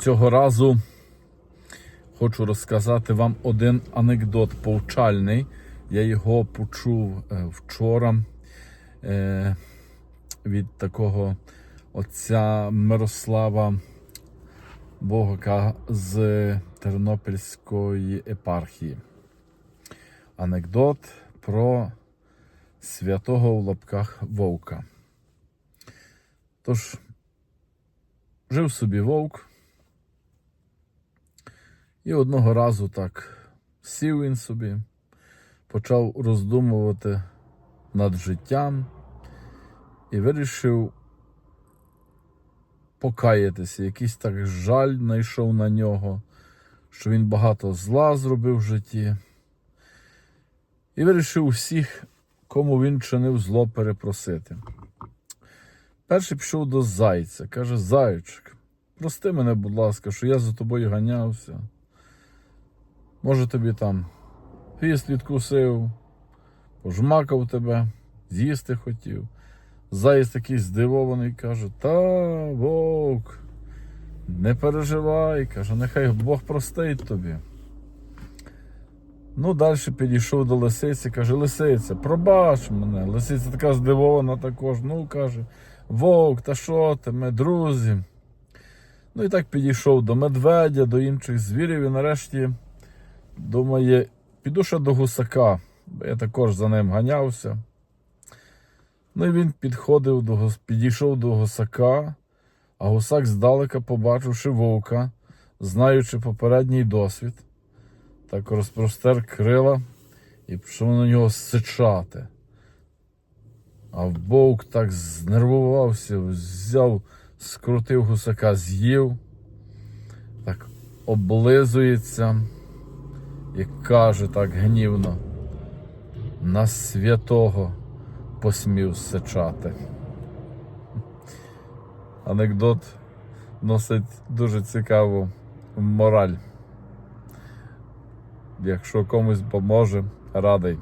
Цього разу хочу розказати вам один анекдот повчальний. Я його почув е, вчора е, від такого отця Мирослава Богока з Тернопільської епархії. Анекдот про святого в лапках вовка. Тож, жив собі вовк. І одного разу так сів він собі, почав роздумувати над життям і вирішив покаятися. Якийсь так жаль знайшов на нього, що він багато зла зробив в житті. І вирішив усіх, кому він чинив зло, перепросити. Перший пішов до зайця, каже: Зайчик, прости мене, будь ласка, що я за тобою ганявся. Може, тобі там хвіст відкусив, пожмакав тебе, з'їсти хотів. Заєць такий здивований каже: Та, вовк, не переживай, каже, нехай Бог простить тобі. Ну, далі підійшов до лисиці, каже, лисиця, пробач мене. Лисиця така здивована також. Ну, каже, вовк, та що ти, ми друзі. Ну і так підійшов до медведя, до інших звірів, і нарешті думає, піду ще до гусака, бо я також за ним ганявся. Ну і він підходив до підійшов до гусака, а гусак здалека, побачивши вовка, знаючи попередній досвід, так розпростер крила і почав на нього сичати. А вовк так знервувався, взяв, скрутив гусака, з'їв, так облизується і каже так гнівно, на святого посмів сичати. Анекдот носить дуже цікаву мораль. Якщо комусь поможе, радий.